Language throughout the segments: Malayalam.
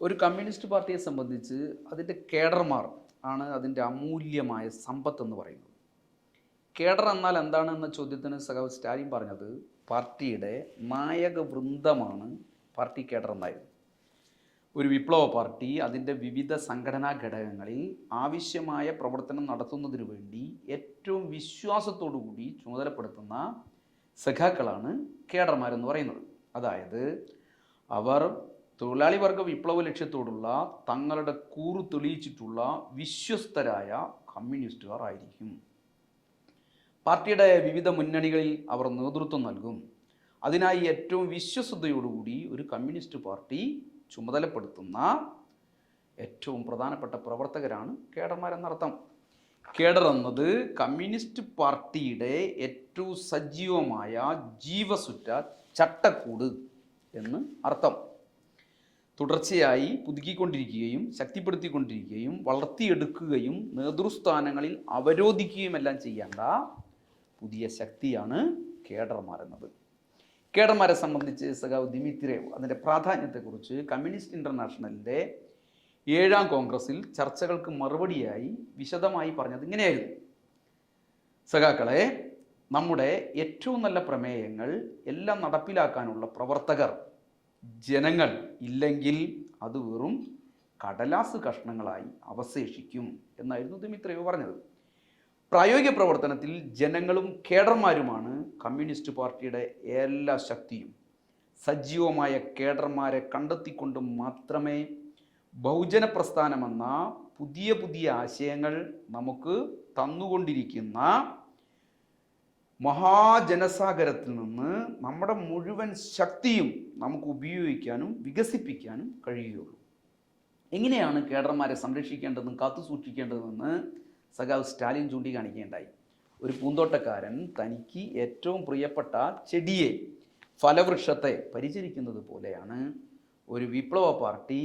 ഒരു കമ്മ്യൂണിസ്റ്റ് പാർട്ടിയെ സംബന്ധിച്ച് അതിന്റെ കേഡർമാർ ആണ് അതിന്റെ അമൂല്യമായ സമ്പത്ത് എന്ന് പറയുന്നത്. കേഡർ എന്നാൽ എന്താണ് എന്ന ചോദ്യത്തിന് സഖാവ് സ്റ്റാലിൻ പറഞ്ഞത് പാർട്ടിയുടെ നായക വൃന്ദമാണ് പാർട്ടി കേഡർ എന്നായിരുന്നു. ഒരു വിപ്ലവ പാർട്ടി അതിന്റെ വിവിധ സംഘടനാ ഘടകങ്ങളിൽ ആവശ്യമായ പ്രവർത്തനം നടത്തുന്നതിന് വേണ്ടി ഏറ്റവും വിശ്വാസത്തോടു കൂടി ചുമതലപ്പെടുത്തുന്ന സഖാക്കളാണ് കേഡർമാരെന്ന് പറയുന്നത്. അതായത് അവർ തൊഴിലാളി വർഗ വിപ്ലവ ലക്ഷ്യത്തോടുള്ള തങ്ങളുടെ കൂറു തെളിയിച്ചിട്ടുള്ള വിശ്വസ്തരായ കമ്മ്യൂണിസ്റ്റുകാർ ആയിരിക്കും. പാർട്ടിയുടെ വിവിധ മുന്നണികളിൽ അവർ നേതൃത്വം നൽകും. അതിനായി ഏറ്റവും വിശ്വസ്തയോടുകൂടി ഒരു കമ്മ്യൂണിസ്റ്റ് പാർട്ടി ചുമതലപ്പെടുത്തുന്ന ഏറ്റവും പ്രധാനപ്പെട്ട പ്രവർത്തകരാണ് കേഡർമാരെന്നർത്ഥം. കേഡർ എന്നത് കമ്മ്യൂണിസ്റ്റ് പാർട്ടിയുടെ ഏറ്റവും സജീവമായ ജീവസുറ്റ ചട്ടക്കൂട് എന്ന് അർത്ഥം. തുടർച്ചയായി പുതുക്കിക്കൊണ്ടിരിക്കുകയും ശക്തിപ്പെടുത്തിക്കൊണ്ടിരിക്കുകയും വളർത്തിയെടുക്കുകയും നേതൃസ്ഥാനങ്ങളിൽ അവരോധിക്കുകയും എല്ലാം ചെയ്യേണ്ട പുതിയ ശക്തിയാണ് കേഡർമാരെന്നത് കേഡർമാരെ സംബന്ധിച്ച് സഖാവ് ദിമിത്രേവ് അതിന്റെ പ്രാധാന്യത്തെക്കുറിച്ച് കമ്മ്യൂണിസ്റ്റ് ഇന്റർനാഷണലിന്റെ ഏഴാം കോൺഗ്രസിൽ ചർച്ചകൾക്ക് മറുപടിയായി വിശദമായി പറഞ്ഞത് ഇങ്ങനെയായിരുന്നു. സഖാക്കളെ നമ്മുടെ ഏറ്റവും നല്ല പ്രമേയങ്ങൾ എല്ലാം നടപ്പിലാക്കാനുള്ള പ്രവർത്തകർ ജനങ്ങൾ ഇല്ലെങ്കിൽ അത് വെറും കടലാസ് കഷ്ണങ്ങളായി അവശേഷിക്കും എന്നായിരുന്നു ദിമിത്രയോ പറഞ്ഞത്. പ്രായോഗിക പ്രവർത്തനത്തിൽ ജനങ്ങളും കേഡർമാരുമാണ് കമ്മ്യൂണിസ്റ്റ് പാർട്ടിയുടെ എല്ലാ ശക്തിയും. സജീവമായ കേഡർമാരെ കണ്ടെത്തിക്കൊണ്ട് മാത്രമേ ബഹുജന പ്രസ്ഥാനമെന്ന പുതിയ പുതിയ ആശയങ്ങൾ നമുക്ക് തന്നുകൊണ്ടിരിക്കുന്ന മഹാജനസാഗരത്തിൽ നിന്ന് നമ്മുടെ മുഴുവൻ ശക്തിയും നമുക്ക് ഉപയോഗിക്കാനും വികസിപ്പിക്കാനും കഴിയുകയുള്ളൂ. എങ്ങനെയാണ് കേഡർമാരെ സംരക്ഷിക്കേണ്ടതും കാത്തു സൂക്ഷിക്കേണ്ടതെന്ന് സഖാവ് സ്റ്റാലിൻ ചൂണ്ടിക്കാണിക്കുകയുണ്ടായി. ഒരു പൂന്തോട്ടക്കാരൻ തനിക്ക് ഏറ്റവും പ്രിയപ്പെട്ട ചെടിയെ ഫലവൃക്ഷത്തെ പരിചരിക്കുന്നത് പോലെയാണ് ഒരു വിപ്ലവ പാർട്ടി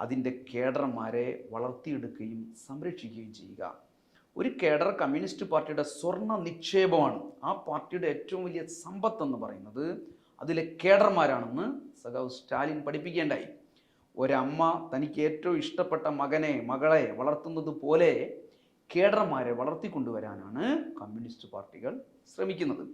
അതിന്റെ കേഡർമാരെ വളർത്തിയെടുക്കുകയും സംരക്ഷിക്കുകയും ചെയ്യുക. ഒരു കേഡർ കമ്മ്യൂണിസ്റ്റ് പാർട്ടിയുടെ സ്വർണ നിക്ഷേപമാണ്. ആ പാർട്ടിയുടെ ഏറ്റവും വലിയ സമ്പത്ത് എന്ന് പറയുന്നത് അതിലെ കേഡർമാരാണെന്ന് സഖാവ് സ്റ്റാലിൻ പഠിപ്പിക്കേണ്ടായി. ഒരമ്മ തനിക്ക് ഏറ്റവും ഇഷ്ടപ്പെട്ട മകനെ മകളെ വളർത്തുന്നത് പോലെ കേഡർമാരെ വളർത്തിക്കൊണ്ടുവരാനാണ് കമ്മ്യൂണിസ്റ്റ് പാർട്ടികൾ ശ്രമിക്കുന്നത്.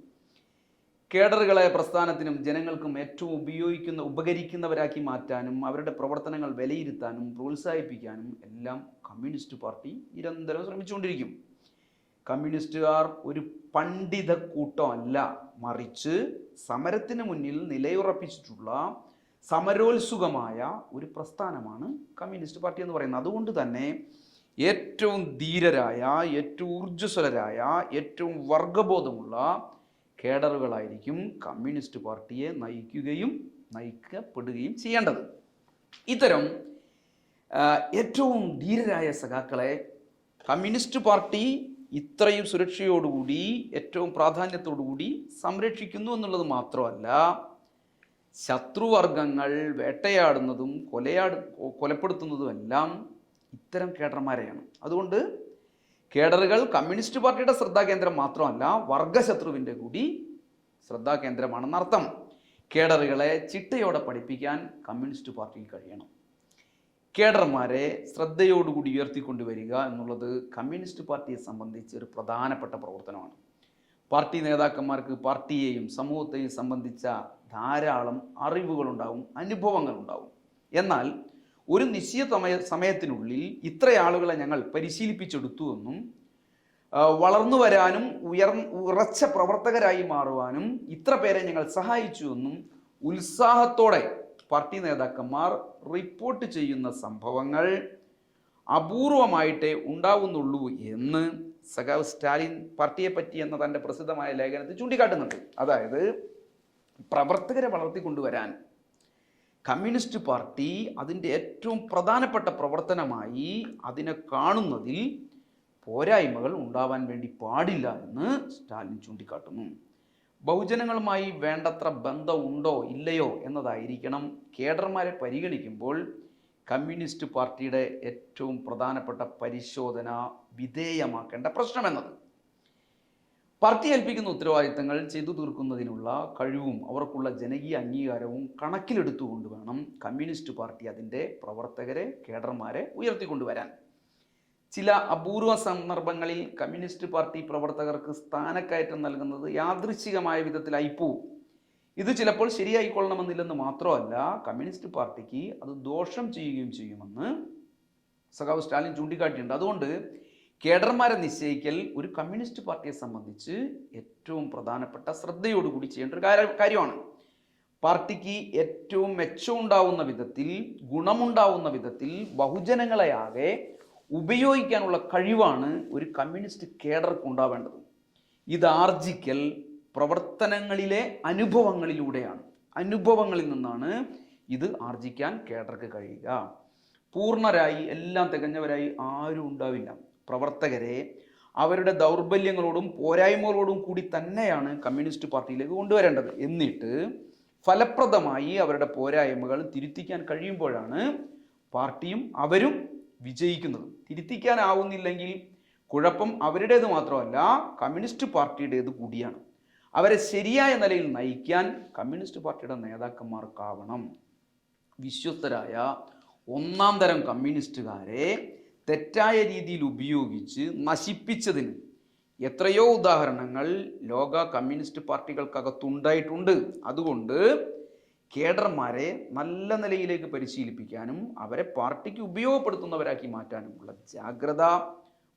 കേഡറുകളെ പ്രസ്ഥാനത്തിനും ജനങ്ങൾക്കും ഏറ്റവും ഉപയോഗിക്കുന്ന ഉപകരിക്കുന്നവരാക്കി മാറ്റാനും അവരുടെ പ്രവർത്തനങ്ങൾ വിലയിരുത്താനും പ്രോത്സാഹിപ്പിക്കാനും എല്ലാം കമ്മ്യൂണിസ്റ്റ് പാർട്ടി നിരന്തരം ശ്രമിച്ചുകൊണ്ടിരിക്കും. കമ്മ്യൂണിസ്റ്റുകാർ ഒരു പണ്ഡിത കൂട്ടമല്ല. മറിച്ച് സമരത്തിന് മുന്നിൽ നിലയുറപ്പിച്ചിട്ടുള്ള സമരോത്സുകമായ ഒരു പ്രസ്ഥാനമാണ് കമ്മ്യൂണിസ്റ്റ് പാർട്ടി എന്ന് പറയുന്നത്. അതുകൊണ്ട് തന്നെ ഏറ്റവും ധീരരായ ഏറ്റവും ഊർജസ്വലരായ ഏറ്റവും വർഗബോധമുള്ള കേഡറുകളായിരിക്കും കമ്മ്യൂണിസ്റ്റ് പാർട്ടിയെ നയിക്കുകയും നയിക്കപ്പെടുകയും ചെയ്യേണ്ടത്. ഇത്തരം ഏറ്റവും ധീരരായ സഖാക്കളെ കമ്മ്യൂണിസ്റ്റ് പാർട്ടി ഇത്രയും സുരക്ഷയോടുകൂടി ഏറ്റവും പ്രാധാന്യത്തോടുകൂടി സംരക്ഷിക്കുന്നു എന്നുള്ളത് മാത്രമല്ല ശത്രുവർഗങ്ങൾ വേട്ടയാടുന്നതും കൊലയാട് കൊലപ്പെടുത്തുന്നതുമെല്ലാം ഇത്തരം കേഡർമാരെയാണ്. അതുകൊണ്ട് കേഡറുകൾ കമ്മ്യൂണിസ്റ്റ് പാർട്ടിയുടെ ശ്രദ്ധാകേന്ദ്രം മാത്രമല്ല വർഗശത്രുവിന്റെ കൂടി ശ്രദ്ധാകേന്ദ്രമാണെന്നർത്ഥം. കേഡറുകളെ ചിട്ടയോടെ പഠിപ്പിക്കാൻ കമ്മ്യൂണിസ്റ്റ് പാർട്ടിക്ക് കഴിയണം. കേഡർമാരെ ശ്രദ്ധയോടുകൂടി ഉയർത്തിക്കൊണ്ടുവരിക എന്നുള്ളത് കമ്മ്യൂണിസ്റ്റ് പാർട്ടിയെ സംബന്ധിച്ച് ഒരു പ്രധാനപ്പെട്ട പ്രവർത്തനമാണ്. പാർട്ടി നേതാക്കന്മാർക്ക് പാർട്ടിയെയും സമൂഹത്തെയും സംബന്ധിച്ച ധാരാളം അറിവുകളുണ്ടാവും അനുഭവങ്ങളുണ്ടാവും. എന്നാൽ ഒരു നിശ്ചിത സമയ സമയത്തിനുള്ളിൽ ഇത്ര ആളുകളെ ഞങ്ങൾ പരിശീലിപ്പിച്ചെടുത്തു എന്നും വളർന്നു വരാനും ഉയർ ഉറച്ച പ്രവർത്തകരായി മാറുവാനും ഇത്ര പേരെ ഞങ്ങൾ സഹായിച്ചു എന്നും ഉത്സാഹത്തോടെ പാർട്ടി നേതാക്കന്മാർ റിപ്പോർട്ട് ചെയ്യുന്ന സംഭവങ്ങൾ അപൂർവമായിട്ടേ ഉണ്ടാവുന്നുള്ളൂ എന്ന് സഖാവ് സ്റ്റാലിൻ പാർട്ടിയെ പറ്റി എന്ന തന്റെ പ്രസിദ്ധമായ ലേഖനത്തിൽ ചൂണ്ടിക്കാട്ടുന്നുണ്ട്. അതായത് പ്രവർത്തകരെ വളർത്തിക്കൊണ്ടുവരാൻ കമ്മ്യൂണിസ്റ്റ് പാർട്ടി അതിന്റെ ഏറ്റവും പ്രധാനപ്പെട്ട പ്രവർത്തനമായി അതിനെ കാണുന്നതിൽ പോരായ്മകൾ ഉണ്ടാവാൻ വേണ്ടി പാടില്ല എന്ന് സ്റ്റാലിൻ ചൂണ്ടിക്കാട്ടുന്നു. ബഹുജനങ്ങളുമായി വേണ്ടത്ര ബന്ധമുണ്ടോ ഇല്ലയോ എന്നതായിരിക്കണം കേഡർമാരെ പരിഗണിക്കുമ്പോൾ കമ്മ്യൂണിസ്റ്റ് പാർട്ടിയുടെ ഏറ്റവും പ്രധാനപ്പെട്ട പരിശോധന വിധേയമാക്കേണ്ട പ്രശ്നമെന്നത്. പാർട്ടി ഏൽപ്പിക്കുന്ന ഉത്തരവാദിത്തങ്ങൾ ചെയ്തു തീർക്കുന്നതിനുള്ള കഴിവും അവർക്കുള്ള ജനകീയ അംഗീകാരവും കണക്കിലെടുത്തുകൊണ്ട് വേണം കമ്മ്യൂണിസ്റ്റ് പാർട്ടി അതിന്റെ പ്രവർത്തകരെ കേഡർമാരെ ഉയർത്തിക്കൊണ്ടുവരാൻ. ചില അപൂർവ സന്ദർഭങ്ങളിൽ കമ്മ്യൂണിസ്റ്റ് പാർട്ടി പ്രവർത്തകർക്ക് സ്ഥാനക്കയറ്റം നൽകുന്നത് യാദൃച്ഛികമായ വിധത്തിലായി പോവും. ഇത് ചിലപ്പോൾ ശരിയായിക്കൊള്ളണമെന്നില്ലെന്ന് മാത്രമല്ല കമ്മ്യൂണിസ്റ്റ് പാർട്ടിക്ക് അത് ദോഷം ചെയ്യുകയും ചെയ്യുമെന്ന് സഖാവ് സ്റ്റാലിൻ ചൂണ്ടിക്കാട്ടിയിട്ടുണ്ട്. അതുകൊണ്ട് കേഡർമാരെ നിശ്ചയിക്കൽ ഒരു കമ്മ്യൂണിസ്റ്റ് പാർട്ടിയെ സംബന്ധിച്ച് ഏറ്റവും പ്രധാനപ്പെട്ട ശ്രദ്ധയോടുകൂടി ചെയ്യേണ്ട ഒരു കാര്യ- കാര്യമാണ്. പാർട്ടിക്ക് ഏറ്റവും മെച്ചമുണ്ടാവുന്ന വിധത്തിൽ ഗുണമുണ്ടാവുന്ന വിധത്തിൽ ബഹുജനങ്ങളെയാകെ ഉപയോഗിക്കാനുള്ള കഴിവാണ് ഒരു കമ്മ്യൂണിസ്റ്റ് കേഡർക്ക് ഉണ്ടാവേണ്ടത്. ഇത് ആർജിക്കൽ പ്രവർത്തനങ്ങളിലെ അനുഭവങ്ങളിലൂടെയാണ്. അനുഭവങ്ങളിൽ നിന്നാണ് ഇത് ആർജിക്കാൻ കേഡർക്ക് കഴിയുക. പൂർണരായി എല്ലാം തികഞ്ഞവരായി ആരും ഉണ്ടാവില്ല. പ്രവർത്തകരെ അവരുടെ ദൗർബല്യങ്ങളോടും പോരായ്മകളോടും കൂടി തന്നെയാണ് കമ്മ്യൂണിസ്റ്റ് പാർട്ടിയിലേക്ക് കൊണ്ടുവരേണ്ടത്. എന്നിട്ട് ഫലപ്രദമായി അവരുടെ പോരായ്മകൾ തിരുത്തിക്കാൻ കഴിയുമ്പോഴാണ് പാർട്ടിയും അവരും വിജയിക്കുന്നത്. തിരുത്തിക്കാനാവുന്നില്ലെങ്കിൽ കുഴപ്പം അവരുടേത് മാത്രമല്ല കമ്മ്യൂണിസ്റ്റ് പാർട്ടിയുടേത് കൂടിയാണ്. അവരെ ശരിയായ നിലയിൽ നയിക്കാൻ കമ്മ്യൂണിസ്റ്റ് പാർട്ടിയുടെ നേതാക്കന്മാർക്കാവണം. വിശ്വസ്തരായ ഒന്നാം തരം കമ്മ്യൂണിസ്റ്റുകാരെ തെറ്റായ രീതിയിൽ ഉപയോഗിച്ച് നശിപ്പിച്ചതിന് എത്രയോ ഉദാഹരണങ്ങൾ ലോക കമ്മ്യൂണിസ്റ്റ് പാർട്ടികൾക്കകത്തുണ്ടായിട്ടുണ്ട്. അതുകൊണ്ട് കേഡർമാരെ നല്ല നിലയിലേക്ക് പരിശീലിപ്പിക്കാനും അവരെ പാർട്ടിക്ക് ഉപയോഗപ്പെടുത്തുന്നവരാക്കി മാറ്റാനുമുള്ള ജാഗ്രത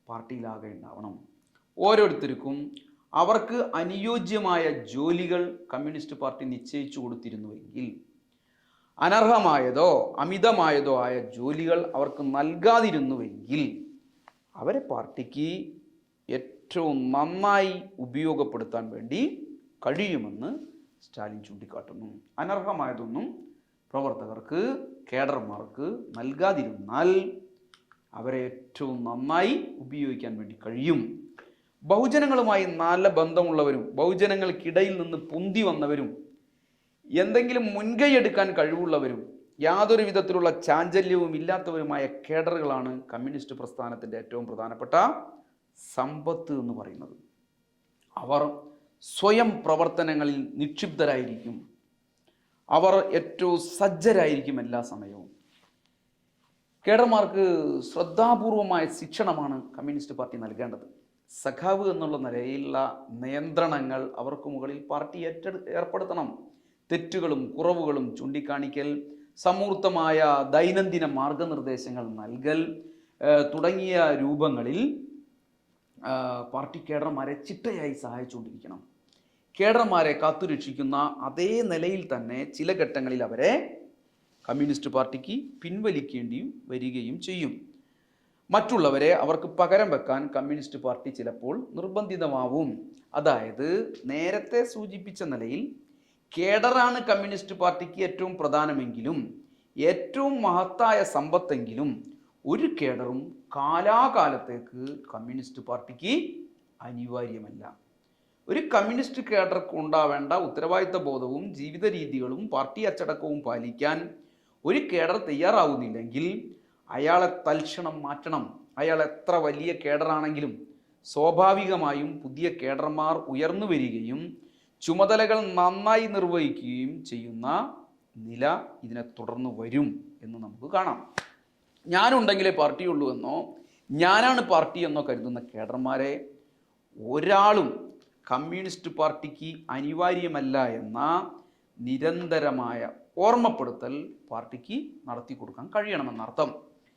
പാർട്ടിയിലാകെ ഉണ്ടാവണം. ഓരോരുത്തർക്കും അവർക്ക് അനുയോജ്യമായ ജോലികൾ കമ്മ്യൂണിസ്റ്റ് പാർട്ടി നിശ്ചയിച്ചു കൊടുത്തിരുന്നുവെങ്കിൽ അനർഹമായതോ അമിതമായതോ ആയ ജോലികൾ അവർക്ക് നൽകാതിരുന്നുവെങ്കിൽ അവരെ പാർട്ടിക്ക് ഏറ്റവും നന്നായി ഉപയോഗപ്പെടുത്താൻ വേണ്ടി കഴിയുമെന്ന് സ്റ്റാലിൻ ചൂണ്ടിക്കാട്ടുന്നു. അനർഹമായതൊന്നും പ്രവർത്തകർക്ക് കേഡർമാർക്ക് നൽകാതിരുന്നാൽ അവരെ ഏറ്റവും നന്നായി ഉപയോഗിക്കാൻ വേണ്ടി കഴിയും. ബഹുജനങ്ങളുമായി നല്ല ബന്ധമുള്ളവരും ബഹുജനങ്ങൾക്കിടയിൽ നിന്ന് പൊന്തി വന്നവരും എന്തെങ്കിലും മുൻകൈ എടുക്കാൻ കഴിവുള്ളവരും യാതൊരു വിധത്തിലുള്ള ചാഞ്ചല്യവും ഇല്ലാത്തവരുമായ കേഡറുകളാണ് കമ്മ്യൂണിസ്റ്റ് പ്രസ്ഥാനത്തിന്റെ ഏറ്റവും പ്രധാനപ്പെട്ട സമ്പത്ത് എന്ന് പറയുന്നത്. അവർ സ്വയം പ്രവർത്തനങ്ങളിൽ നിക്ഷിപ്തരായിരിക്കും. അവർ ഏറ്റവും സജ്ജരായിരിക്കും എല്ലാ സമയവും. കേഡർമാർക്ക് ശ്രദ്ധാപൂർവമായ ശിക്ഷണമാണ് കമ്മ്യൂണിസ്റ്റ് പാർട്ടി നൽകേണ്ടത്. സഖാവ് എന്നുള്ള നിലയിലുള്ള നിയന്ത്രണങ്ങൾ അവർക്ക് മുകളിൽ പാർട്ടി ഏറ്റെടു ഏർപ്പെടുത്തണം. തെറ്റുകളും കുറവുകളും ചൂണ്ടിക്കാണിക്കൽ സമൂർത്തമായ ദൈനംദിന മാർഗനിർദ്ദേശങ്ങൾ നൽകൽ തുടങ്ങിയ രൂപങ്ങളിൽ പാർട്ടി കേഡർമാരെ ചിട്ടയായി സഹായിച്ചുകൊണ്ടിരിക്കണം. കേഡർമാരെ കാത്തുരക്ഷിക്കുന്ന അതേ നിലയിൽ തന്നെ ചില ഘട്ടങ്ങളിൽ അവരെ കമ്മ്യൂണിസ്റ്റ് പാർട്ടിക്ക് പിൻവലിക്കേണ്ടിയും വരികയും ചെയ്യും. മറ്റുള്ളവരെ അവർക്ക് പകരം വെക്കാൻ കമ്മ്യൂണിസ്റ്റ് പാർട്ടി ചിലപ്പോൾ നിർബന്ധിതമാവും. അതായത് നേരത്തെ സൂചിപ്പിച്ച നിലയിൽ കേഡറാണ് കമ്മ്യൂണിസ്റ്റ് പാർട്ടിക്ക് ഏറ്റവും പ്രധാനമെങ്കിലും ഏറ്റവും മഹത്തായ സമ്പത്തെങ്കിലും ഒരു കേഡറും കാലാകാലത്തേക്ക് കമ്മ്യൂണിസ്റ്റ് പാർട്ടിക്ക് അനിവാര്യമല്ല. ഒരു കമ്മ്യൂണിസ്റ്റ് കേഡർക്ക് ഉണ്ടാവേണ്ട ഉത്തരവാദിത്ത ബോധവും ജീവിത രീതികളും പാർട്ടി അച്ചടക്കവും പാലിക്കാൻ ഒരു കേഡർ തയ്യാറാവുന്നില്ലെങ്കിൽ അയാളെ തൽക്ഷണം മാറ്റണം. അയാൾ എത്ര വലിയ കേഡറാണെങ്കിലും സ്വാഭാവികമായും പുതിയ കേഡർമാർ ഉയർന്നു വരികയും ചുമതലകൾ നന്നായി നിർവഹിക്കുകയും ചെയ്യുന്ന നില ഇതിനെ തുടർന്ന് വരും എന്ന് നമുക്ക് കാണാം. ഞാനുണ്ടെങ്കിലേ പാർട്ടിയുള്ളൂ എന്നോ ഞാനാണ് പാർട്ടി എന്നോ കരുതുന്ന കേഡർമാരെ ഒരാളും കമ്മ്യൂണിസ്റ്റ് പാർട്ടിക്ക് അനിവാര്യമല്ല എന്ന നിരന്തരമായ ഓർമ്മപ്പെടുത്തൽ പാർട്ടിക്ക് നടത്തി കൊടുക്കാൻ കഴിയണമെന്നർത്ഥം.